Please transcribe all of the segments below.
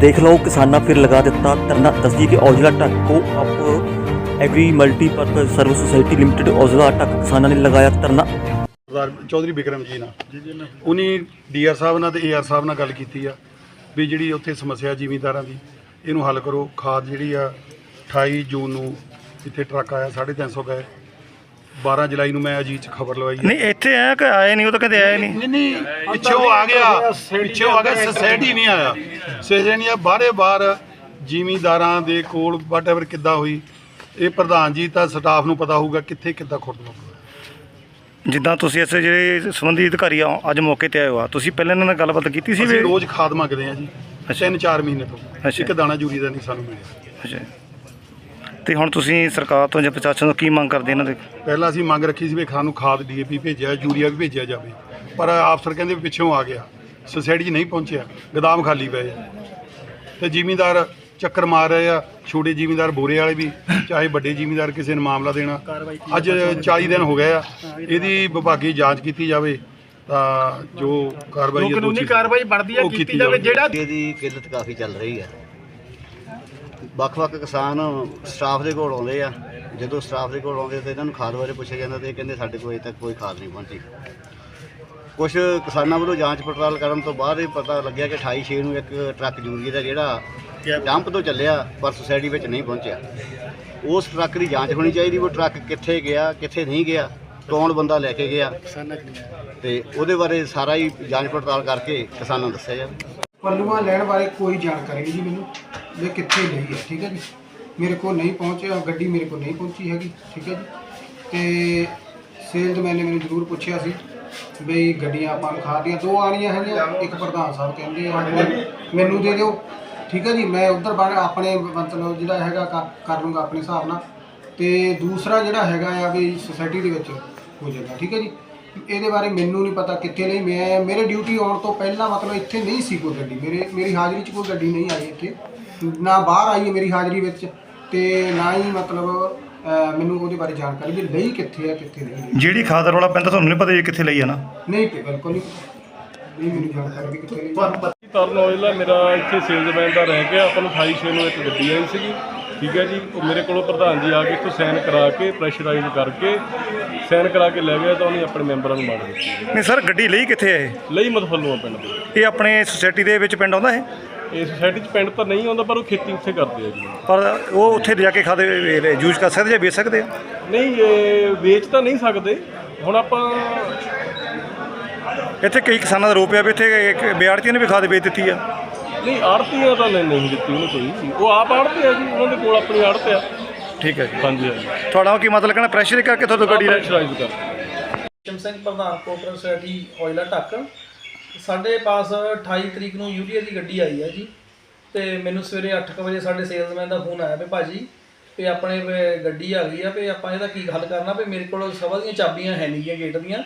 ਦੇਖ ਲਓ, ਕਿਸਾਨਾਂ ਫਿਰ ਲਗਾ ਦਿੱਤਾ ਧਰਨਾ। ਦੱਸਦੀ ਕਿ Aujla Dhakko up agri multipurpose service society limited Aujla Dhakk ਕਿਸਾਨਾਂ ਨੇ ਲਗਾਇਆ ਧਰਨਾ। ਸਰਦਾਰ ਚੌਧਰੀ ਬਿਕਰਮ ਜੀ ਨਾਲ। ਉਹਨੇ ਡੀਆਰ ਸਾਹਿਬ ਨਾਲ ਤੇ ਏਆਰ ਸਾਹਿਬ ਨਾਲ ਗੱਲ ਕੀਤੀ ਆ ਵੀ ਜਿਹੜੀ ਉੱਥੇ ਸਮੱਸਿਆ ਜ਼ਿਮੀਂਦਾਰਾਂ ਦੀ, ਇਹਨੂੰ ਹੱਲ ਕਰੋ। ਖਾਦ ਜਿਹੜੀ ਆ 28 ਜੂਨ ਨੂੰ ਇੱਥੇ ਟਰੱਕ ਆਇਆ 350 ਗਏ। 12 ਜੁਲਾਈ ਨੂੰ ਮੈਂ ਅਜੀਤ ਚ ਖਬਰ ਲਵਾਈ ਹੈ। ਨਹੀਂ ਇੱਥੇ ਆਇਆ ਕਿ ਆਏ ਨਹੀਂ? ਉਹ ਤਾਂ ਕਹਿੰਦੇ ਆਏ ਨਹੀਂ। ਨਹੀਂ ਨਹੀਂ ਪਿੱਛੇ ਉਹ ਆ ਗਿਆ। ਪਿੱਛੇ ਉਹ ਆ ਗਿਆ ਸੋਸਾਇਟੀ ਨਹੀਂ ਆਇਆ। ਸੋਸਾਇਟੀ ਨਹੀਂ ਆ ਬਾਹਰੇ ਬਾਹਰ ਜ਼ਿਮੀਂਦਾਰਾਂ ਦੇ ਕੋਲ ਵਾਟਐਵਰ ਕਿੱਦਾਂ ਹੋਈ। ਇਹ ਪ੍ਰਧਾਨ ਜੀ ਤਾਂ ਸਟਾਫ ਨੂੰ ਪਤਾ ਹੋਊਗਾ ਕਿੱਥੇ ਕਿੱਦਾਂ ਖੁਰਦਣਾ ਜਿੱਦਾਂ ਤੁਸੀਂ ਇਸ ਜਿਹੜੇ ਸੰਬੰਧੀ ਅਧਿਕਾਰੀ ਆ ਅੱਜ ਮੌਕੇ ਤੇ ਆਏ ਹੋ ਆ। ਤੁਸੀਂ ਪਹਿਲਾਂ ਇਹਨਾਂ ਨਾਲ ਗੱਲਬਾਤ ਕੀਤੀ ਸੀ ਅਸੀਂ ਵੀ? ਰੋਜ਼ ਖਾਦ ਮੰਗਦੇ ਆ ਜੀ ਅੱਛਾ। ਤਿੰਨ ਚਾਰ ਮਹੀਨੇ ਤੋਂ। ਅੱਛਾ। ਇੱਕ ਦਾਣਾ ਜੂਰੀ ਦਾ ਨਹੀਂ ਸਾਨੂੰ ਮਿਲਿਆ। ਅੱਛਾ। ਤੇ ਹੁਣ ਤੁਸੀਂ ਸਰਕਾਰ ਤੋਂ ਜਾਂ ਪ੍ਰਸ਼ਾਸਨ ਤੋਂ ਕੀ ਮੰਗ ਕਰਦੇ ਇਹਨਾਂ ਦੇ? ਪਹਿਲਾਂ ਅਸੀਂ ਮੰਗ ਰੱਖੀ ਸੀ ਵੀ ਸਾਨੂੰ ਖਾਦ ਡੀਏਪੀ ਭੇਜਿਆ ਯੂਰੀਆ ਵੀ ਭੇਜਿਆ ਜਾਵੇ। ਪਰ ਅਫਸਰ ਕਹਿੰਦੇ ਵੀ ਪਿੱਛੋਂ ਆ ਗਿਆ। ਸੁਸਾਇਟੀ 'ਚ ਨਹੀਂ ਪਹੁੰਚਿਆ। ਗਦਾਮ ਖਾਲੀ ਪਏ ਆ। ਤੇ ਜ਼ਿਮੀਂਦਾਰ ਚੱਕਰ ਮਾਰ ਰਹੇ ਆ। ਛੋਟੇ ਜ਼ਿਮੀਂਦਾਰ ਬੋਰੇ ਵਾਲੇ ਵੀ ਚਾਹੇ ਵੱਡੇ ਜ਼ਿਮੀਂਦਾਰ ਕਿਸੇ ਨੇ ਮਾਮਲਾ ਦੇਣਾ। ਅੱਜ 40 ਦਿਨ ਹੋ ਗਏ ਆ। ਇਹਦੀ ਵਿਭਾਗੀ ਜਾਂਚ ਕੀਤੀ ਜਾਵੇ ਤਾਂ ਜੋ ਕਾਰਵਾਈ ਹੈ ਦੋਸ਼ੀ ਕਾਰਵਾਈ ਬਣਦੀ ਹੈ ਕੀਤੀ ਜਾਵੇ ਜਾਵੇ। ਜਿਹੜਾ ਇਹਦੀ ਕਿੱਲਤ ਕਾਫੀ ਚੱਲ ਰਹੀ ਹੈ ਵੱਖ-ਵੱਖ ਕਿਸਾਨ ਸਟਾਫ ਦੇ ਕੋਲ ਆਉਂਦੇ ਆ। ਜਦੋਂ ਸਟਾਫ ਦੇ ਕੋਲ ਆਉਂਦੇ ਤੇ ਇਹਨਾਂ ਨੂੰ ਖਾਦ ਬਾਰੇ ਪੁੱਛਿਆ ਜਾਂਦਾ ਤੇ ਇਹ ਕਹਿੰਦੇ ਸਾਡੇ ਕੋਲ ਅਜੇ ਤੱਕ ਕੋਈ ਖਾਦ ਨਹੀਂ ਪਹੁੰਚੀ। ਕੁਝ ਕਿਸਾਨਾਂ ਵੱਲੋਂ ਜਾਂਚ ਪੜਤਾਲ ਕਰਨ ਤੋਂ ਬਾਅਦ ਇਹ ਪਤਾ ਲੱਗਿਆ ਕਿ 28 ਛੇ ਨੂੰ ਇੱਕ ਟਰੱਕ ਯੂਰੀਏ ਦਾ ਜਿਹੜਾ ਡੰਪ ਤੋਂ ਚੱਲਿਆ ਪਰ ਸੁਸਾਇਟੀ ਵਿੱਚ ਨਹੀਂ ਪਹੁੰਚਿਆ। ਉਸ ਟਰੱਕ ਦੀ ਜਾਂਚ ਹੋਣੀ ਚਾਹੀਦੀ ਉਹ ਟਰੱਕ ਕਿੱਥੇ ਗਿਆ ਕਿੱਥੇ ਨਹੀਂ ਗਿਆ ਕੌਣ ਬੰਦਾ ਲੈ ਕੇ ਗਿਆ? ਤੇ ਉਹਦੇ ਬਾਰੇ ਸਾਰਾ ਹੀ ਜਾਂਚ ਪੜਤਾਲ ਕਰਕੇ ਕਿਸਾਨਾਂ ਨੂੰ ਦੱਸਿਆ ਜਾਵੇ। ਪੱਲੂਆਂ ਲੈਣ ਬਾਰੇ ਕੋਈ ਜਾਣਕਾਰੀ ਨਹੀਂ ਜੀ ਮੈਨੂੰ। ਮੈਂ ਕਿੱਥੇ ਲਈ ਹੈ ਠੀਕ ਹੈ ਜੀ? ਮੇਰੇ ਕੋਲ ਨਹੀਂ ਪਹੁੰਚਿਆ ਗੱਡੀ ਮੇਰੇ ਕੋਲ ਨਹੀਂ ਪਹੁੰਚੀ ਹੈਗੀ ਠੀਕ ਹੈ ਜੀ? ਤੇ ਸੇਲਜ਼ਮੈਨ ਨੇ ਮੈਨੂੰ ਜ਼ਰੂਰ ਪੁੱਛਿਆ ਸੀ ਬਈ ਗੱਡੀਆਂ ਆਪਾਂ ਨੂੰ ਖਾਦੀਆਂ ਦੋ ਆਣੀਆਂ ਹੈਗੀਆਂ ਇੱਕ ਪ੍ਰਧਾਨ ਸਾਹਿਬ ਕਹਿੰਦੇ ਆ ਵੀ ਮੈਨੂੰ ਦੇ ਦਿਓ ਠੀਕ ਹੈ ਜੀ? ਮੈਂ ਉਧਰ ਬਾਰੇ ਆਪਣੇ ਮਤਲਬ ਜਿਹੜਾ ਹੈਗਾ ਕਰ- ਕਰ ਲੂੰਗਾ ਆਪਣੇ ਹਿਸਾਬ ਨਾਲ। ਤੇ ਦੂਸਰਾ ਜਿਹੜਾ ਹੈਗਾ ਆ ਵੀ ਸੁਸਾਇਟੀ ਦੇ ਵਿੱਚ ਹੋ ਜਾਏਗਾ ਠੀਕ ਹੈ ਜੀ? ਇਹਦੇ ਬਾਰੇ ਮੈਨੂੰ ਨਹੀਂ ਪਤਾ ਕਿੱਥੇ ਲਈ ਮੈਂ ਮੇਰੇ ਡਿਊਟੀ ਆਉਣ ਤੋਂ ਪਹਿਲਾਂ ਮਤਲਬ ਇੱਥੇ ਨਹੀਂ ਸੀ ਕੋਈ ਗੱਡੀ ਮੇਰੇ ਮੇਰੀ ਹਾਜ਼ਰੀ 'ਚ ਕੋਈ ਗੱਡੀ ਨਹੀਂ ਆਈ ਇੱਥੇ। ਨਾ ਬਾਹਰ ਆਈ ਹੈ ਮੇਰੀ ਹਾਜ਼ਰੀ ਵਿੱਚ ਤੇ ਨਾ ਹੀ ਮਤਲਬ ਅਹ, ਮੈਨੂੰ ਉਹਦੇ ਬਾਰੇ ਜਾਣਕਾਰੀ ਵੀ ਲਈ ਕਿੱਥੇ ਹੈ ਕਿੱਥੇ ਨਹੀਂ ਲਈ। ਜਿਹੜੀ ਖਾਦ ਦਾ ਰੌਲਾ ਪੈਂਦਾ ਤੁਹਾਨੂੰ ਨਹੀਂ ਪਤਾ ਇਹ ਕਿੱਥੇ ਲਈ ਆ ਨਾ? ਨਹੀਂ ਤੇ ਬਿਲਕੁਲ ਨਹੀਂ ਪਤਾ। ਨਹੀਂ ਮੈਨੂੰ ਜਾਣਕਾਰੀ ਵੀ ਕਿੱਥੇ ਲਈ। ਤਰਨ ਆਇਲ ਆ ਮੇਰਾ ਇੱਥੇ ਸੇਲਜ਼ਮੈਨ ਦਾ ਰਹਿ ਗਿਆ? ਆਪਾਂ ਨੂੰ 28 ਛੇ ਨੂੰ ਇੱਕ ਗੱਡੀ ਆਈ ਸੀਗੀ। ਠੀਕ ਹੈ ਜੀ ਉਹ ਮੇਰੇ ਕੋਲੋਂ ਪ੍ਰਧਾਨ ਜੀ ਆ ਕੇ ਇੱਥੋਂ ਸਾਈਨ ਕਰਾ ਕੇ ਪ੍ਰੈਸ਼ਰਾਈਜ਼ ਕਰਕੇ ਸਾਈਨ ਕਰਾ ਕੇ ਲੈ ਗਿਆ ਤਾਂ ਉਹਨੇ ਆਪਣੇ ਮੈਂਬਰਾਂ ਨੂੰ ਮਾਰ ਦਿੱਤੀ। ਨਹੀਂ ਸਰ ਗੱਡੀ ਲਈ ਕਿੱਥੇ ਹੈ ਇਹ? ਲਈ ਮਤਫੱਲੂ ਆ ਪਿੰਡ ਦੇ ਇਹ ਆਪਣੇ ਸੁਸਾਇਟੀ ਦੇ ਵਿੱਚ ਪਿੰਡ ਆਉਂਦਾ ਇਹ? ਇਹ ਸੋਸਾਇਟੀ 'ਚ ਪਿੰਡ ਤਾਂ ਨਹੀਂ ਆਉਂਦਾ ਪਰ ਉਹ ਖੇਤੀ ਉੱਥੇ ਕਰਦੇ ਆ ਜੀ। ਪਰ ਉਹ ਉੱਥੇ ਜਾ ਕੇ ਖਾਦ ਯੂਜ਼ ਕਰ ਸਕਦੇ ਜਾਂ ਵੇਚ ਸਕਦੇ ਆ? ਨਹੀਂ ਇਹ ਵੇਚ ਤਾਂ ਨਹੀਂ ਸਕਦੇ। ਹੁਣ ਆਪਾਂ ਇੱਥੇ ਕਈ ਕਿਸਾਨਾਂ ਦਾ ਰੋਪ ਪਿਆ ਵੀ ਇੱਥੇ ਇੱਕ ਬਿਆੜਤੀਆਂ ਨੇ ਵੀ ਖਾਦ ਵੇਚ ਦਿੱਤੀ ਆ। ਨਹੀਂ ਆੜਤੀਆਂ ਤਾਂ ਨਹੀਂ ਨਹੀਂ ਦਿੱਤੀ ਉਹਨੇ ਕੋਈ ਉਹ ਆਪ ਆੜਤੇ ਆ ਜੀ ਉਹਨਾਂ ਦੇ ਕੋਲ ਆਪਣੀ ਆੜਤ ਆ। ਠੀਕ ਹੈ ਜੀ। ਹਾਂਜੀ ਤੁਹਾਡਾ ਕੀ ਮਤਲਬ ਕਹਿਣਾ? ਪ੍ਰੈਸ਼ਰ ਕਰਕੇ ਤੁਹਾਨੂੰ ਗੱਡੀ ਲੈ ਪ੍ਰੈਸ਼ਰਾਈਜ਼ ਕਰ ਸ਼ਮ ਸਿੰਘ ਪ੍ਰਧਾਨ ਕੋਪਰ ਸੋਸਾਇਟੀ ਆਇਲਾ ਢੱਕ ਸਾਡੇ ਪਾਸ 28 ਤਰੀਕ ਨੂੰ ਯੂਰੀਆ ਦੀ ਗੱਡੀ ਆਈ ਹੈ ਜੀ, ਤੇ ਮੈਨੂੰ ਸਵੇਰੇ 8:00 ਵਜੇ ਸਾਡੇ ਸੇਲਜ਼ਮੈਨ ਦਾ ਫੋਨ ਆਇਆ ਵੀ ਭਾਜੀ ਵੀ ਆਪਣੇ ਵੀ ਗੱਡੀ ਆ ਗਈ ਆ, ਵੀ ਆਪਾਂ ਇਹਦਾ ਕੀ ਹੱਲ ਕਰਨਾ, ਵੀ ਮੇਰੇ ਕੋਲ ਸਭਾ ਦੀਆਂ ਚਾਬੀਆਂ ਹੈ ਨਹੀਂ ਗੀਆਂ ਗੇਟ ਦੀਆਂ,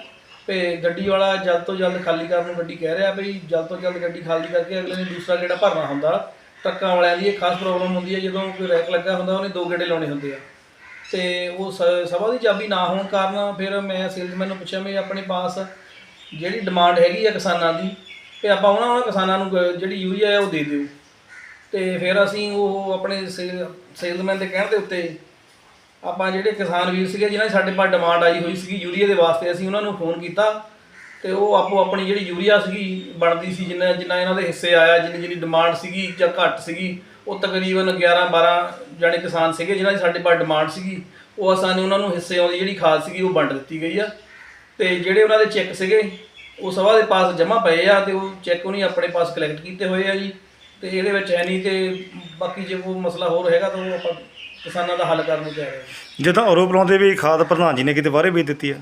ਤੇ ਗੱਡੀ ਵਾਲਾ ਜਲਦ ਤੋਂ ਜਲਦ ਖਾਲੀ ਕਰਨ ਨੂੰ ਗੱਡੀ ਕਹਿ ਰਿਹਾ ਵੀ ਜਲਦ ਤੋਂ ਜਲਦ ਗੱਡੀ ਖਾਲੀ ਕਰਕੇ ਅਗਲੇ ਨੇ ਦੂਸਰਾ ਗੇੜਾ ਭਰਨਾ ਹੁੰਦਾ, ਟਰੱਕਾਂ ਵਾਲਿਆਂ ਦੀ ਇਹ ਖਾਸ ਪ੍ਰੋਬਲਮ ਹੁੰਦੀ ਹੈ, ਜਦੋਂ ਕੋਈ ਰੈਕ ਲੱਗਾ ਹੁੰਦਾ, ਉਹਨੇ ਦੋ ਗੇੜੇ ਲਾਉਣੇ ਹੁੰਦੇ ਆ। ਤੇ ਉਹ ਸ- ਸਭਾ ਦੀ ਚਾਬੀ ਨਾ ਹੋਣ ਕਾਰਨ ਫਿਰ ਮੈਂ ਸੇਲਜ਼ਮੈਨ ਨੂੰ ਪੁੱਛਿਆ ਵੀ ਆਪਣੇ ਪਾਸ ਜਿਹੜੀ ਡਿਮਾਂਡ ਹੈਗੀ ਆ ਕਿਸਾਨਾਂ ਦੀ, ਤੇ ਆਪਾਂ ਉਹਨਾਂ ਉਹਨਾਂ ਕਿਸਾਨਾਂ ਨੂੰ ਗ- ਜਿਹੜੀ ਯੂਰੀਆ ਹੈ ਉਹ ਦੇ ਦਿਓ। ਤੇ ਫਿਰ ਅਸੀਂ ਉਹ ਆਪਣੇ ਸੇਲਮੈਨ ਦੇ ਕਹਿਣ ਦੇ ਉੱਤੇ ਆਪਾਂ ਜਿਹੜੇ ਕਿਸਾਨ ਵੀਰ ਸੀਗੇ, ਜਿਨ੍ਹਾਂ ਦੀ ਸਾਡੇ ਪਾਸ ਡਿਮਾਂਡ ਆਈ ਹੋਈ ਸੀਗੀ ਯੂਰੀਆ ਦੇ ਵਾਸਤੇ, ਅਸੀਂ ਉਹਨਾਂ ਨੂੰ ਫੋਨ ਕੀਤਾ। ਤੇ ਉਹ ਆਪੋ ਆਪਣੀ ਜਿਹੜੀ ਯੂਰੀਆ ਸੀਗੀ, ਬਣਦੀ ਸੀ, ਜਿੰਨਾ ਜਿੰਨਾ ਇਹਨਾਂ ਦੇ ਹਿੱਸੇ ਆਇਆ, ਜਿੰਨੀ ਜਿੰਨੀ ਡਿਮਾਂਡ ਸੀਗੀ, ਜਾਂ ਘੱਟ ਸੀਗੀ, ਉਹ ਤਕਰੀਬਨ 11 12 ਜਾਣੇ ਕਿਸਾਨ ਸੀਗੇ, ਜਿਨ੍ਹਾਂ ਦੀ ਸਾਡੇ ਪਾਸ ਡਿਮਾਂਡ ਸੀਗੀ, ਉਹ ਅਸਾਂ ਉਹਨਾਂ ਨੂੰ ਹਿੱਸੇ ਆਉਂਦੀ ਜਿਹੜੀ ਖਾਦ ਸੀਗੀ, ਉਹ ਵੰਡ ਦਿੱਤੀ ਗਈ ਆ। ਤੇ ਜਿਹੜੇ ਉਹਨਾਂ ਦੇ ਚੈੱਕ ਸੀਗੇ ਉਹ ਸਭਾ ਦੇ ਪਾਸ ਜਮ੍ਹਾਂ ਪਏ ਆ ਤੇ ਉਹ ਚੈੱਕ ਉਹਨੇ ਆਪਣੇ ਪਾਸ ਕਲੈਕਟ ਕੀਤੇ ਹੋਏ ਆ ਜੀ। ਤੇ ਇਹਦੇ ਵਿੱਚ ਹੈ ਨਹੀਂ ਤੇ ਬਾਕੀ ਜੇ ਕੋਈ ਮਸਲਾ ਹੋਰ ਹੈਗਾ ਤਾਂ ਉਹ ਆਪਾਂ ਕਿਸਾਨਾਂ ਦਾ ਹੱਲ ਕਰਨ ਨੂੰ ਰਹੇ ਹਾਂ ਜਿੱਦਾਂ ਆਰੋਪ ਲਾਉਂਦੇ ਵੀ ਖਾਦ ਪ੍ਰਧਾਨ ਜੀ ਨੇ ਕਿਤੇ ਬਾਹਰੇ ਵੇਚ ਦਿੱਤੀ ਆ।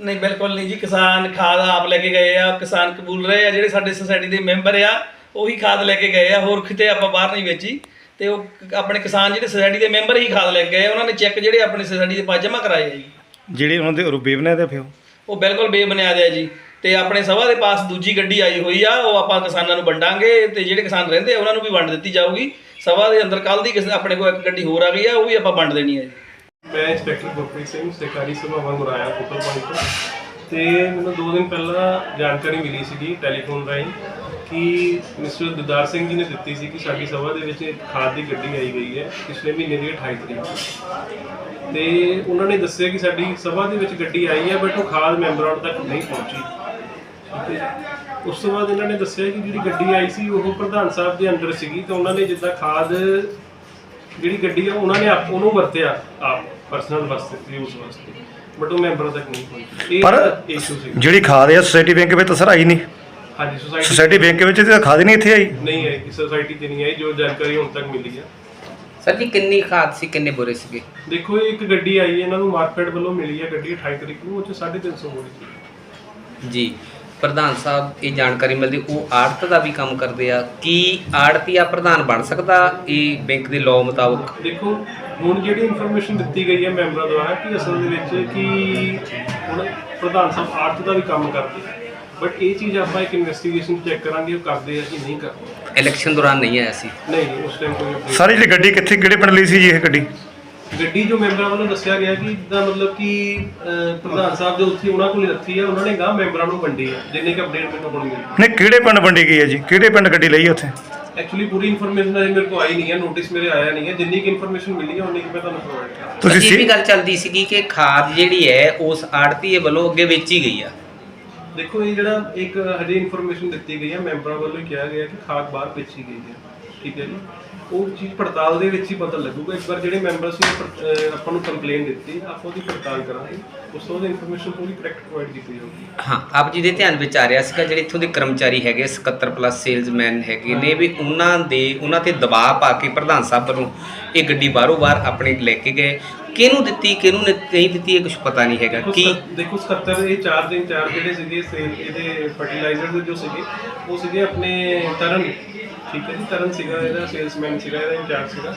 ਨਹੀਂ ਬਿਲਕੁਲ ਨਹੀਂ ਜੀ ਕਿਸਾਨ ਖਾਦ ਆਪ ਲੈ ਕੇ ਗਏ ਆ ਕਿਸਾਨ ਕਬੂਲ ਰਹੇ ਆ ਜਿਹੜੇ ਸਾਡੇ ਸੁਸਾਇਟੀ ਦੇ ਮੈਂਬਰ ਆ ਉਹੀ ਖਾਦ ਲੈ ਕੇ ਗਏ ਆ ਹੋਰ ਕਿਤੇ ਆਪਾਂ ਬਾਹਰ ਨਹੀਂ ਵੇਚੀ। ਤੇ ਉਹ ਆਪਣੇ ਕਿਸਾਨ ਜਿਹੜੇ ਸੁਸਾਇਟੀ ਦੇ ਮੈਂਬਰ ਹੀ ਖਾਦ ਲੈ ਕੇ ਗਏ। ਉਹਨਾਂ ਨੇ ਚੈੱਕ ਜਿਹੜੇ ਆਪਣੇ ਸੁਸਾਇਟੀ ਦੇ ਪਾਸ ਜਮ੍ਹਾਂ ਕਰਾਏ ਆ ਜੀ। ਜਿਹੜੇ ਉਹਨਾਂ ਦੇ ਆਰੋਪ ਬੇਬਨੇ ਦੇ ਫਿਰ ਉਹ ਬਿਲਕੁਲ ਬੇਬੁਨਿਆਦ ਹੈ ਜੀ। ਤੇ ਆਪਣੇ ਸਭਾ ਦੇ ਪਾਸ ਦੂਜੀ ਗੱਡੀ ਆਈ ਹੋਈ ਆ, ਉਹ ਆਪਾਂ ਕਿਸਾਨਾਂ ਨੂੰ ਵੰਡਾਂਗੇ ਤੇ ਜਿਹੜੇ ਕਿਸਾਨ ਰਹਿੰਦੇ ਆ, ਉਹਨਾਂ ਨੂੰ ਵੀ ਵੰਡ ਦਿੱਤੀ ਜਾਊਗੀ। ਸਭਾ ਦੇ ਅੰਦਰ ਕੱਲ ਦੀ ਕਿਸੇ ਆਪਣੇ ਕੋਲ ਇੱਕ ਗੱਡੀ ਹੋਰ ਆ ਗਈ ਆ, ਉਹ ਵੀ ਆਪਾਂ ਵੰਡ ਦੇਣੀ ਹੈ ਜੀ। ਮੈਂ ਇੰਸਪੈਕਟਰ ਗੁਰਪ੍ਰੀਤ ਸਿੰਘ, ਸਰਕਾਰੀ ਸਭਾਵਾਂ ਮੁਰਾਇਆ ਪੁੱਤਰ ਤੋਂ। ਤੇ ਮੈਨੂੰ 2 ਦਿਨ ਪਹਿਲਾਂ ਜਾਣਕਾਰੀ ਮਿਲੀ ਸੀਗੀ ਟੈਲੀਫੋਨ ਰਾਹੀਂ ਕਿ ਮਿਸਟਰ ਦਿਦਾਰ ਸਿੰਘ ਜੀ ਨੇ ਦਿੱਤੀ ਸੀ ਕਿ ਸਾਡੀ ਸਭਾ ਦੇ ਵਿੱਚ ਇੱਕ ਖਾਦ ਦੀ ਗੱਡੀ ਆਈ ਗਈ ਹੈ ਪਿਛਲੇ ਮਹੀਨੇ ਦੀ 28 ਤਰੀਕ ਨੂੰ। ਤੇ ਉਹਨਾਂ ਨੇ ਦੱਸਿਆ ਕਿ ਸਾਡੀ ਸਭਾ ਦੇ ਵਿੱਚ ਗੱਡੀ ਆਈ ਹੈ ਬਟ ਉਹ ਖਾਦ ਮੈਂਬਰਾਂ ਤੱਕ ਨਹੀਂ ਪਹੁੰਚੀ। ਠੀਕ ਉਸ ਤੋਂ ਬਾਅਦ ਇਹਨਾਂ ਨੇ ਦੱਸਿਆ ਕਿ ਜਿਹੜੀ ਗੱਡੀ ਆਈ ਸੀ, ਉਹ ਪ੍ਰਧਾਨ ਸਾਹਿਬ ਦੇ ਅੰਦਰ ਸੀਗੀ ਤੇ ਉਹਨਾਂ ਨੇ ਜਿੱਦਾਂ ਖਾਦ ਜਿਹੜੀ ਗੱਡੀ ਆ, ਉਹਨਾਂ ਨੇ ਆਪ ਉਹਨੂੰ ਵਰਤਿਆ ਆਪ। ਪਰਸਨਲ ਵਾਸਤੇ ਯੂਜ਼ ਵਾਸਤੇ। ਬਟ ਉਹ ਮੈਂਬਰਾਂ ਤੱਕ ਨਹੀਂ ਪਹੁੰਚੀ। ਇਹ ਪਰ- ਇਸ਼ੂ ਸੀ ਜਿਹੜੀ ਖਾਦ ਹੈ ਸੋਸਾਇਟੀ ਬੈਂਕ ਵਿੱਚ ਤਾਂ ਸਰ ਆਈ ਨਹੀਂ। ਹਾਂਜੀ ਸੁਸਾਇਟੀ ਸੋਸਾਇਟੀ ਬੈਂਕ ਵਿੱਚ ਤਾਂ ਖਾਦ ਹੀ ਨਹੀਂ ਇੱਥੇ ਆਈ। ਨਹੀਂ ਆਈ ਕਿ ਸੋਸਾਇਟੀ ਤੇ ਨਹੀਂ ਆਈ ਜੋ ਜਾਣਕਾਰੀ ਹੁਣ ਤੱਕ ਮਿਲੀ ਹੈ ਸਰ ਜੀ ਕਿੰਨੀ ਖਾਦ ਸੀ ਕਿੰਨੇ ਬੋਰੇ ਸੀਗੇ? ਦੇਖੋ ਇਹ ਇੱਕ ਗੱਡੀ ਆਈ ਹੈ ਇਹਨਾਂ ਨੂੰ ਮਾਰਕੀਟ ਵੱਲੋਂ ਮਿਲੀ ਹੈ ਗੱਡੀ 28 ਤਰੀਕ ਨੂੰ ਉਹ ਚ 350 ਬੋਰੀ ਸੀ। ਜੀ। ਪ੍ਰਧਾਨ ਸਾਹਿਬ ਇਹ ਜਾਣਕਾਰੀ ਮਿਲਦੀ ਉਹ ਆੜਤ ਦਾ ਵੀ ਕੰਮ ਕਰਦੇ ਆ। ਕੀ ਆੜਤੀਆ ਪ੍ਰਧਾਨ ਬਣ ਸਕਦਾ ਇਹ ਬੈਂਕ ਦੇ ਲਾਅ ਮੁਤਾਬਕ? ਦੇਖੋ ਹੁਣ ਜਿਹੜੀ ਇਨਫੋਰਮੇਸ਼ਨ ਦਿੱਤੀ ਗਈ ਹੈ ਮੈਂਬਰਾਂ ਦੁਆਰਾ ਕਿ ਅਸਲ ਦੇ ਵਿੱਚ ਕਿ ਹੁਣ ਪ੍ਰਧਾਨ ਸਾਹਿਬ ਆਰਥ ਦਾ ਵੀ ਕੰਮ ਕਰਦੇ ਬਟ ਇਹ ਚੀਜ਼ ਆਪਾਂ ਇੱਕ ਇਨਵੈਸਟੀਗੇਸ਼ਨ ਚੈੱਕ ਕਰਾਂਗੇ ਉਹ ਕਰਦੇ ਆ ਕਿ ਨਹੀਂ ਕਰਦੇ। ਇਲੈਕਸ਼ਨ ਦੌਰਾਨ ਨਹੀਂ ਆਇਆ ਸੀ। ਨਹੀਂ ਉਸ ਟਾਈਮ ਕੋਈ ਸਾਰੀ ਜਿਹੜੀ ਗੱਡੀ ਕਿੱਥੇ ਕਿਹੜੇ ਪਿੰਡ ਲਈ ਸੀ ਜੀ ਇਹ ਗੱਡੀ? ਗੱਡੀ ਜੋ ਮੈਂਬਰਾਂ ਵੱਲੋਂ ਦੱਸਿਆ ਗਿਆ ਕਿ ਜਿੱਦਾਂ ਮਤਲਬ ਕਿ ਅਹ, ਪ੍ਰਧਾਨ ਸਾਹਿਬ ਦੇ ਉੱਥੇ ਉਹਨਾਂ ਕੋਲ ਹੀ ਰੱਖੀ ਹੈ ਉਹਨਾਂ ਨੇ ਗਾਂ ਮੈਂਬਰਾਂ ਨੂੰ ਵੰਡੀ ਹੈ ਜਿੰਨੀ ਕਿ ਅਪਡੇਟ ਮੈਨੂੰ ਹੁਣ ਮਿਲੀ। ਨਹੀਂ ਕਿਹੜੇ ਪਿੰਡ ਵੰਡੀ ਗਈ ਹੈ ਜੀ? ਕਿਹੜੇ ਪਿੰਡ ਗੱਡੀ ਲਈ ਉੱਥੇ? ਐਕਚੁਅਲੀ ਪੂਰੀ ਇਨਫੋਰਮੇਸ਼ਨ ਅਜੇ ਮੇਰੇ ਕੋਲ ਆਈ ਨਹੀਂ ਹੈ ਨੋਟਿਸ ਮੇਰੇ ਆਇਆ ਨਹੀਂ ਹੈ। ਜਿੰਨੀ ਕਿ ਇਨਫੋਰਮੇਸ਼ਨ ਮਿਲੀ ਹੈ ਉਨੀ ਕਿ ਮੈਂ ਤੁਹਾਨੂੰ ਪ੍ਰੋਵਾਈਡ ਕਰਾਂ ਤੁਸੀਂ ਇਹ ਵੀ ਸੀ ਗੱਲ ਚੱਲਦੀ ਸੀਗੀ ਕਿ ਖਾਦ ਜਿਹੜੀ ਹੈ ਉਸ ਆੜਤੀਏ ਵੱਲੋਂ ਅੱਗੇ ਵੇਚੀ ਗਈ ਆ। ਦੇਖੋ ਇਹ ਜਿਹੜਾ ਇੱਕ ਹਜੇ ਇਨਫੋਰਮੇਸ਼ਨ ਦਿੱਤੀ ਗਈ ਹੈ ਮੈਂਬਰਾਂ ਵੱਲੋਂ ਕਿਹਾ ਗਿਆ ਕਿ ਖਾਦ ਬਾਹਰ ਵੇਚੀ ਗਈ ਹੈ। ਠੀਕ ਹੈ ਜੀ? ਉਹ ਚੀਜ਼ ਪੜਤਾਲ ਦੇ ਵਿੱਚ ਹੀ ਪਤਾ ਲੱਗੂਗਾ। ਇੱਕ ਵਾਰ ਜਿਹੜੇ ਪਰ- ਅਹ ਆਪਾਂ ਨੂੰ ਕੰਪਲੇਨ ਦਿੱਤੀ ਆਪਾਂ ਉਹਦੀ ਪੜਤਾਲ ਕਰਾਂਗੇ। ਉਸ ਤੋਂ ਬਾਅਦ ਇਨਫੋਰਮੇਸ਼ਨ ਪੂਰੀ ਕਰੈਕਟ ਪ੍ਰੋਵਾਈਡ ਕੀਤੀ ਜਾਊਗੀ। ਹਾਂ ਆਪ ਜੀ ਦੇ ਧਿਆਨ ਵਿੱਚ ਆ ਰਿਹਾ ਸੀਗਾ ਜਿਹੜੇ ਇੱਥੋਂ ਦੇ ਕਰਮਚਾਰੀ ਹੈਗੇ 77 ਪਲੱਸ ਸੇਲਜ਼ਮੈਨ ਹੈਗੇ ਨੇ ਵੀ ਉਹਨਾਂ ਦੇ ਉਹਨਾਂ ਤੇ ਦਬਾਅ ਪਾ ਕੇ ਪ੍ਰਧਾਨ ਸਾਹਿਬ ਵੱਲੋਂ ਇਹ ਗੱਡੀ ਬਾਹਰੋਂ ਬਾਹਰ ਆਪਣੇ ਲੈ ਕੇ ਗਏ। ਕਿਹਨੂੰ ਦਿੱਤੀ ਕਿਹਨੂੰ ਨਹੀਂ ਨਹੀਂ ਦਿੱਤੀ ਇਹ ਕੁਝ ਪਤਾ ਨਹੀਂ ਹੈਗਾ। ਦੇਖੋ ਕੀ ਦੇਖੋ 77 ਇਹ ਚਾਰ ਦਿਨ ਚਾਰ ਜਿਹੜੇ ਸੀਗੇ ਸੇਲ ਇਹਦੇ ਫਰਟੀਲਾਈਜ਼ਰ ਦੇ ਜੋ ਸੀਗੇ ਉਹ ਸੀਗੇ ਆਪਣੇ ਤਰਨ। ਠੀਕ ਹੈ ਜੀ, ਤਰਨ ਸੀਗਾ ਇਹਦਾ ਸੇਲਸਮੈਨ ਸੀਗਾ ਇਹਦਾ, ਇੰਚਾਰਜ ਸੀਗਾ।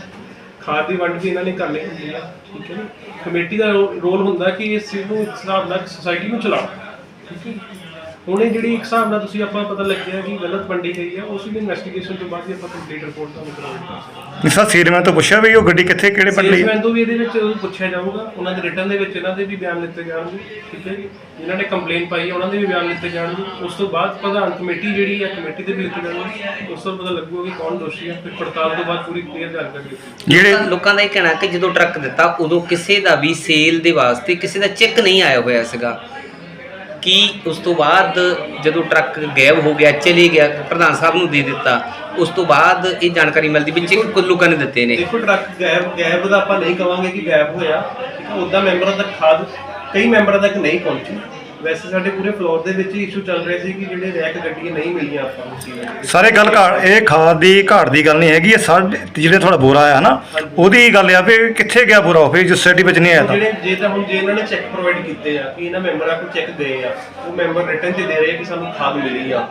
ਖਾਦ ਦੀ ਵੰਡ ਵੀ ਇਹਨਾਂ ਨੇ ਕਰਨੀ ਹੁੰਦੀ ਆ, ਠੀਕ ਹੈ ਜੀ। ਕਮੇਟੀ ਦਾ ਰੋਲ ਹੁੰਦਾ ਕਿ ਇਸ ਚੀਜ਼ ਨੂੰ ਇਸ ਹਿਸਾਬ ਨਾਲ ਸੋਸਾਇਟੀ ਨੂੰ ਚਲਾਓ, ਠੀਕ ਹੈ ਹੁਣ ਇਹ ਜਿਹੜੀ ਇੱਕ ਹਿਸਾਬ ਨਾਲ ਤੁਸੀਂ ਆਪਾਂ ਪਤਾ ਲੱਗਿਆ ਕਿ ਗਲਤ ਵੰਡੀ ਗਈ ਆ ਉਸ ਦੀ ਇਨਵੈਸਟੀਗੇਸ਼ਨ ਤੋਂ ਬਾਅਦ ਹੀ ਆਪਾਂ ਕੰਪਲੀਟ ਰਿਪੋਰਟ ਤੁਹਾਨੂੰ ਪ੍ਰੋਵਾਈਡ ਕਰ ਸਕਦੇ ਹਾਂ ਨਹੀਂ ਸਰ ਸੀਰਮੈਨ ਤੋਂ ਪੁੱਛਿਆ ਵੀ ਉਹ ਗੱਡੀ ਕਿੱਥੇ ਕਿਹੜੇ ਪਿੰਡ ਲਈ ਹੈ? ਸੇਲਸਮੈਨ ਤੋਂ ਵੀ ਇਹਦੇ ਵਿੱਚ ਪੁੱਛਿਆ ਜਾਊਗਾ ਉਹਨਾਂ ਦੇ ਰਿਟਰਨ ਦੇ ਵਿੱਚ ਇਹਨਾਂ ਦੇ ਵੀ ਬਿਆਨ ਲਿੱਤੇ ਜਾਣਗੇ ਠੀਕ ਹੈ ਜੀ? ਜਿਨ੍ਹਾਂ ਨੇ ਕੰਪਲੇਨ ਪਾਈ ਹੈ ਉਹਨਾਂ ਦੇ ਵੀ ਬਿਆਨ ਲਿੱਤੇ ਜਾਣਗੇ। ਉਸ ਤੋਂ ਬਾਅਦ ਪ੍ਰਧਾਨ ਕਮੇਟੀ ਜਿਹੜੀ ਹੈ ਕਮੇਟੀ ਦੇ ਵੀ ਲਿੱਤੇ ਜਾਣਗੇ। ਉਸ ਤੋਂ ਪਤਾ ਲੱਗੂਗਾ ਕਿ ਕੌਣ ਦੋਸ਼ੀ ਹੈ ਫਿਰ ਪੜਤਾਲ ਤੋਂ ਬਾਅਦ ਪੂਰੀ ਕਲੀਅਰ ਜਾਣਕਾਰੀ ਦਿੱਤੀ ਜਿਹੜੇ ਲੋਕਾਂ- ਲੋਕਾਂ ਦਾ ਇਹ ਕਹਿਣਾ ਕਿ ਜਦੋਂ ਟਰੱਕ ਦਿੱਤਾ ਉਦੋਂ ਕਿਸੇ ਦਾ ਵੀ ਸੇਲ ਦੇ ਵਾਸਤੇ ਕਿਸੇ ਦਾ ਚੈੱਕ ਨਹੀਂ ਆਇਆ ਹੋਇਆ ਸੀਗਾ। ਕੀ ਉਸ ਤੋਂ ਬਾਅਦ ਜਦੋਂ ਟਰੱਕ ਗਾਇਬ ਹੋ ਗਿਆ ਚਲੇ ਗਿਆ, ਪ੍ਰਧਾਨ ਸਾਹਿਬ ਨੂੰ ਦੇ ਦਿੱਤਾ, ਉਸ ਤੋਂ ਬਾਅਦ ਇਹ ਜਾਣਕਾਰੀ ਮਿਲਦੀ ਵੀ ਚੈੱਕ ਕੁਝ ਲੋਕਾਂ ਨੇ ਦਿੱਤੇ ਨੇ। ਦੇਖੋ, ਟਰੱਕ ਗਾਇਬ ਗਾਇਬ ਦਾ ਆਪਾਂ ਨਹੀਂ ਕਵਾਂਗੇ ਕਿ ਗਾਇਬ ਹੋਇਆ। ਠੀਕ ਹੈ ਉੱਦਾਂ ਮੈਂਬਰਾਂ ਤੱਕ ਖਾਦ, ਕਈ ਮੈਂਬਰਾਂ ਤੱਕ ਨਹੀਂ ਪਹੁੰਚੀ। ਵੈਸੇ ਸਾਡੇ ਪੂਰੇ ਫਲੋਰ ਦੇ ਵਿੱਚ ਇਸ਼ੂ ਚੱਲ ਰਿਹਾ ਸੀ ਕਿ ਜਿਹੜੇ ਰੈਕ ਗੱਡੀਆਂ ਨਹੀਂ ਮਿਲੀਆਂ ਆਪਾਂ ਨੂੰ ਸੀ ਸਾਰੇ ਗੱਲ ਘਾਟ ਇਹ ਖਾਦ ਦੀ ਘਾਟ ਦੀ ਗੱਲ ਨਹੀਂ ਹੈਗੀ ਇਹ ਸਾਡੇ ਜਿਹੜੇ ਤੁਹਾਡਾ ਬੋਰਾ ਆਇਆ ਨਾ ਉਹਦੀ ਗੱਲ ਆ ਵੀ ਕਿੱਥੇ ਗਿਆ ਬੋਰਾ ਫਿਰ ਜਿਸ ਸੋਸਾਇਟੀ ਵਿੱਚ ਨਹੀਂ ਆਇਆ ਤਾਂ। ਜਿਹੜੇ ਜੇ ਤਾਂ ਹੁਣ ਜੇ ਇਹਨਾਂ ਨੇ ਚੈੱਕ ਪ੍ਰੋਵਾਈਡ ਕੀਤੇ ਆ ਕਿ ਇਹਨਾਂ ਮੈਂਬਰਾਂ ਕੋਲ ਚੈੱਕ ਗਏ ਆ ਉਹ ਮੈਂਬਰ ਰਿਟਰਨ 'ਚ ਦੇ ਰਹੇ ਆ ਕਿ ਸਾਨੂੰ ਖਾਦ ਮਿਲੀ ਆ।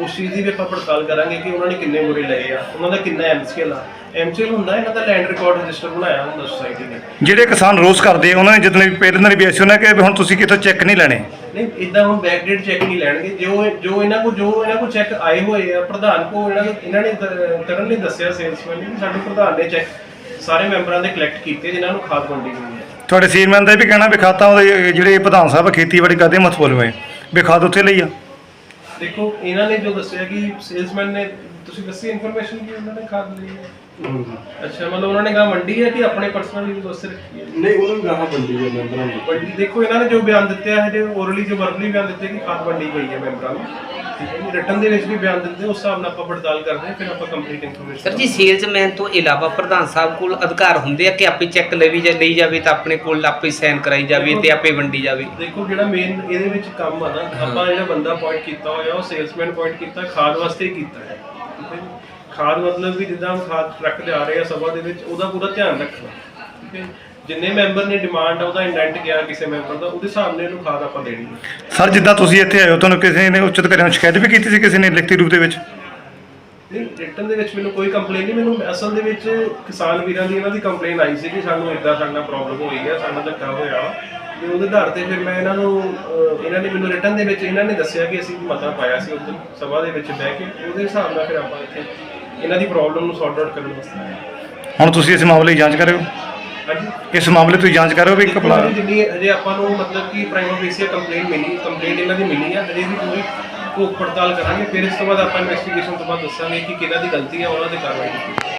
ਉਸ ਚੀਜ਼ ਦੀ ਵੀ ਆਪਾਂ ਪੜਤਾਲ ਕਰਾਂਗੇ ਕਿ ਉਹਨਾਂ ਨੇ ਕਿੰਨੇ ਬੋਰੇ ਲਏ ਆ ਉਹਨਾਂ ਦਾ ਕਿੰਨਾ ਐਮਸੀਐਲ ਆ। ਐਮਸੀਐਲ ਹੁੰਦਾ ਇਹਨਾਂ ਦਾ ਲੈਂਡ ਰਿਕਾਰਡ ਰਜਿਸਟਰ ਬਣਾਇਆ ਹੁੰਦਾ ਸੁਸਾਇਟੀ ਨੇ। ਜਿਹੜੇ ਕਿਸਾਨ ਰੋਸ ਕਰਦੇ ਉਹਨਾਂ ਨੇ ਜਿਤਨੇ ਵੀ ਪਹਿਲਾਂ ਵੀ ਐਸੀ ਉਹਨਾਂ ਕਿਹਾ ਵੀ ਹੁਣ ਤੁਸੀਂ ਕਿਤੋਂ ਚੈੱਕ ਨਹੀਂ ਲੈਣੇ। ਨਹੀਂ ਇਦਾਂ ਹੁਣ ਬੈਕਡੇਟ ਚੈੱਕ ਨਹੀਂ ਲੈਣਗੇ। ਜੋ ਜੋ ਇਹਨਾਂ ਕੋ ਜੋ ਇਹਨਾਂ ਕੋ ਚੈੱਕ ਆਏ ਹੋਏ ਆ ਪ੍ਰਧਾਨ ਕੋ ਇਹਨਾਂ ਨੇ ਇਹਨਾਂ ਨੇ ਦ- ਕਰਨ ਨੇ ਦੱਸਿਆ ਸੇਲਸਮੈਨ ਨੇ ਕਿ ਸਾਡੇ ਪ੍ਰਧਾਨ ਨੇ ਚੈੱਕ ਸਾਰੇ ਮੈਂਬਰਾਂ ਦੇ ਕਲੈਕਟ ਕੀਤੇ ਜਿਨ੍ਹਾਂ ਨੂੰ ਖਾਦ ਵੰਡੀ ਗਈ ਹੈ। ਤੁਹਾਡੇ ਸੀਰਮੈਨ ਦਾ ਇਹ ਵੀ ਕਹਿਣਾ ਵੀ ਖਾਤਾ ਉਹਦੇ ਜਿਹੜੇ ਪ੍ਰਧਾਨ ਸਾਹਿਬ ਖੇਤੀਬਾੜੀ ਕਰਦੇ ਮਤਬਲ ਹੋਏ ਵੀ ਖਾਦ ਉੱਥੇ ਲਈ ਆ। ਦੇਖੋ ਇਹਨਾਂ ਨੇ ਜੋ ਦੱਸਿਆ ਕਿ ਸੇਲਸਮੈਨ ਨੇ ਤੁਸੀਂ ਦੱਸੀ ਇਨਫੋਰਮੇਸ਼ਨ ਕਿ ਉਹਨਾਂ ਨੇ ਖਾਦ ਲਈ ਹੈ? ਅੱਛਾ ਮਤਲਬ ਉਹਨਾਂ ਨੇ ਕਹਾ ਮੰਡੀ ਹੈ ਕਿ ਆਪਣੇ ਪਰਸਨਲ ਯੂਜ਼ ਵਾਸਤੇ ਰੱਖੀ ਹੈ? ਨਹੀਂ ਉਹਨਾਂ ਨੂੰ ਗਾਹਾਂ ਵੰਡੀ ਹੈ ਮੈਂਬਰਾਂ ਨੂੰ। ਮੰਡੀ ਦੇਖੋ ਇਹਨਾਂ ਨੇ ਜੋ ਬਿਆਨ ਦਿੱਤੇ ਆ ਹਜੇ ਓਰਲੀ ਜੋ ਵਰਬਲੀ ਬਿਆਨ ਦਿੱਤੇ ਕਿ ਖਾਦ ਵੰਡੀ ਗਈ ਹੈ ਮੈਂਬਰਾਂ ਨੂੰ। ਹੈ ਰਿਟਰਨ ਦੇ ਵਿੱਚ ਵੀ ਬਿਆਨ ਦਿੱਤੇ ਉਸ ਹਿਸਾਬ ਨਾਲ ਆਪਾਂ ਪੜਤਾਲ ਕਰਦੇ ਹਾਂ ਫਿਰ ਆਪਾਂ complete information sir ji salesman ਤੋਂ ਇਲਾਵਾ ਪ੍ਰਧਾਨ ਸਾਹਿਬ ਕੋਲ ਅਧਿਕਾਰ ਹੁੰਦੇ ਆ ਕਿ ਆਪੇ ਚੈੱਕ ਲਈ ਜਾ ਲਈ ਜਾਵੇ ਤਾਂ ਆਪਣੇ ਕੋਲ ਆਪੇ ਸਾਈਨ ਕਰਾਈ ਜਾਵੇ ਤੇ ਆਪੇ ਵੰਡੀ ਜਾਵੇ? ਦੇਖੋ ਜਿਹੜਾ ਮੇਨ ਇਹਦੇ ਵਿੱਚ ਕੰਮ ਆ ਨਾ ਆਪਾਂ ਜਿਹੜਾ ਬੰਦਾ ਅਪਾਇੰਟ ਕੀਤਾ ਹੋਇਆ ਉਹ ਸੇਲਸਮੈਨ ਅਪਾਇੰਟ ਕੀਤਾ ਖਾਦ ਵਾਸਤੇ ਹੀ। ਕੀਤਾ ਹੈ ਹੈ ਖਾਦ ਮਤਲਬ ਵੀ ਜਿੱਦਾਂ ਖਾਦ ਟਰੱਕ ਲਿਆ ਰਹੇ ਆ ਸਭਾ ਦੇ ਵਿੱਚ ਉਹਦਾ ਪੂਰਾ ਧਿਆਨ ਰੱਖਣਾ ਠੀਕ ਹੈ। ਜਿੰਨੇ ਮੈਂਬਰ ਨੇ ਡਿਮਾਂਡ ਆ ਉਹਦਾ ਇੰਡੈਂਟ ਗਿਆ ਕਿਸੇ ਮੈਂਬਰ ਦਾ ਉਹਦੇ ਹਿਸਾਬ ਨਾਲ ਇਹਨੂੰ ਖਾਦ ਆਪਾਂ ਦੇਣੀ ਹੈ ਸਰ ਜਿੱਦਾਂ ਤੁਸੀਂ ਇੱਥੇ ਆਏ ਹੋ ਤੁਹਾਨੂੰ ਕਿਸੇ ਨੇ ਉੱਚ ਅਧਿਕਾਰੀਆਂ ਨੂੰ ਸ਼ਿਕਾਇਤ ਵੀ ਕੀਤੀ ਸੀ ਕਿਸੇ ਨੇ ਲਿਖਤੀ ਰੂਪ ਦੇ ਵਿੱਚ ਨਹੀਂ ਰਿਟਰਨ ਦੇ ਵਿੱਚ ਮੈਨੂੰ ਕੋਈ ਕੰਪਲੇਨ ਨਹੀਂ ਮੈਨੂੰ ਅਸਲ ਦੇ ਵਿੱਚ ਕਿਸਾਨ ਵੀਰਾਂ ਦੀ ਇਹਨਾਂ ਦੀ ਕੰਪਲੇਨ ਆਈ ਸੀ ਕਿ ਸਾਨੂੰ ਇਦਾਂ ਸਾਡਾ ਪ੍ਰੋਬਲਮ ਹੋਈ ਹੈ ਸਾਡਾ ਧੱਕਾ ਹੋਇਆ ਵਾ। ਤੇ ਉਹਦੇ ਆਧਾਰ ਤੇ ਫਿਰ ਮੈਂ ਇਹਨਾਂ ਨੂੰ ਅਹ, ਇਹਨਾਂ ਨੇ ਮੈਨੂੰ ਰਿਟਰਨ ਦੇ ਵਿੱਚ ਇਹਨਾਂ ਨੇ ਦੱਸਿਆ ਕਿ ਅਸੀਂ ਮਤਾ ਪਾਇਆ ਸੀ ਉਸ ਸਭਾ ਦੇ ਵਿੱਚ ਬਹਿ ਕੇ ਉਹਦੇ ਹਿਸਾਬ ਨਾਲ ਫਿਰ ਆਪਾਂ ਇੱਥੇ ਇਹਨਾਂ ਦੀ ਪ੍ਰੋਬਲਮ ਨੂੰ ਸੌਰਟ ਆਊਟ ਕਰਨ ਵਾਸਤੇ। ਹੁਣ ਤੁਸੀਂ ਇਸ ਮਾਮਲੇ ਦੀ ਜਾਂਚ ਕਰਿਓ ਇਸ ਮਾਮਲੇ ਤੁਸੀਂ ਜਾਂਚ ਕਰ ਰਹੇ ਹੋ ਵੀ ਜੀ, ਜਿੰਨੀ ਅਜੇ ਆਪਾਂ ਨੂੰ ਮਤਲਬ ਕਿ ਪ੍ਰਾਈਮ ਫੇਸੀਆ ਕੰਪਲੇਂਟ ਮਿਲੀ ਕੰਪਲੇਂਟ ਇਹਨਾਂ ਦੀ ਮਿਲੀ ਆ ਅਜੇ ਵੀ ਪੂਰੀ ਭੋਗ ਪੜਤਾਲ ਕਰਾਂਗੇ ਫਿਰ ਇਸ ਤੋਂ ਬਾਅਦ ਆਪਾਂ ਇਨਵੈਸਟੀਗੇਸ਼ਨ ਤੋਂ ਬਾਅਦ ਦੱਸਾਂਗੇ ਕਿ ਕਿਹਨਾਂ ਦੀ ਗਲਤੀ ਹੈ ਉਹਨਾਂ ਦੇ ਕਾਰਵਾਈ ਕੀਤੀ